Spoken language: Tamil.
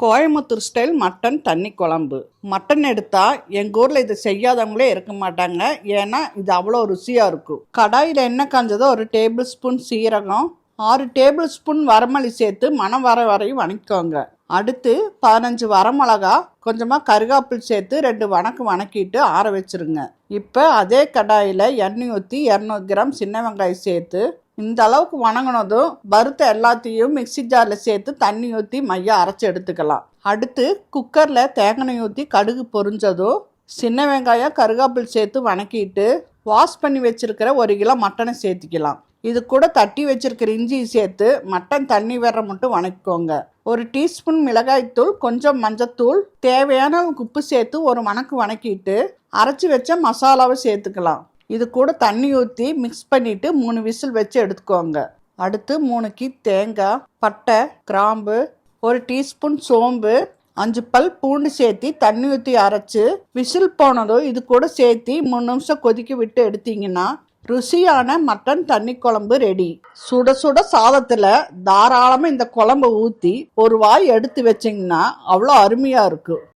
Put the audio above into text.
கோயம்புத்தூர் ஸ்டைல் மட்டன் தண்ணி குழம்பு. மட்டன் எடுத்தால் எங்கள் ஊரில் இதை செய்யாதவங்களே இருக்க மாட்டாங்க. ஏன்னா இது அவ்வளோ ருசியாக இருக்கும். கடாயில் எண்ணெய் காஞ்சதோ ஒரு டேபிள் ஸ்பூன் சீரகம் ஆறு டேபிள் ஸ்பூன் வரமல்லி சேர்த்து மணம் வர வரையும் வணக்கிக்கோங்க. அடுத்து பதினஞ்சு வரமிளகா கொஞ்சமாக கருகாப்பில் சேர்த்து ரெண்டு வணக்கு வணக்கிட்டு ஆற வச்சிருங்க. இப்போ அதே கடாயில் எண்ணெய் ஊற்றி இரநூறு கிராம் சின்ன வெங்காயம் சேர்த்து இந்த அளவுக்கு வணங்கினதும் வறுத்த எல்லாத்தையும் மிக்ஸி ஜாரில் சேர்த்து தண்ணி ஊற்றி மையம் அரைச்சி எடுத்துக்கலாம். அடுத்து குக்கரில் தேங்காய் ஊற்றி கடுகு பொரிஞ்சதும் சின்ன வெங்காயம் கருகாப்பில் சேர்த்து வணக்கிட்டு வாஷ் பண்ணி வச்சிருக்கிற ஒரு கிலோ மட்டனை சேர்த்துக்கலாம். இது கூட தட்டி வச்சிருக்கிற இஞ்சி சேர்த்து மட்டன் தண்ணி வர மட்டும் வணக்கிக்கோங்க. ஒரு டீஸ்பூன் மிளகாய்த்தூள் கொஞ்சம் மஞ்சத்தூள் தேவையான உப்பு சேர்த்து ஒரு வணக்கு வணக்கிட்டு அரைச்சி வச்ச மசாலாவை சேர்த்துக்கலாம். இது கூட தண்ணி ஊற்றி மிக்ஸ் பண்ணிட்டு மூணு விசில் வச்சு எடுத்துக்கோங்க. அடுத்து மூணு கீ தேங்காய் பட்டை கிராம்பு ஒரு டீஸ்பூன் சோம்பு அஞ்சு பல் பூண்டு சேர்த்து தண்ணி ஊற்றி அரைச்சி விசில் போனதும் இது கூட சேர்த்து மூணு நிமிஷம் கொதிக்க விட்டு எடுத்தீங்கன்னா ருசியான மட்டன் தண்ணி குழம்பு ரெடி சுட சுட சாதத்தில் தாராளமாக இந்த குழம்பை ஊற்றி ஒரு வாய் எடுத்து வச்சிங்கன்னா அவ்வளோ அருமையாக இருக்கும்.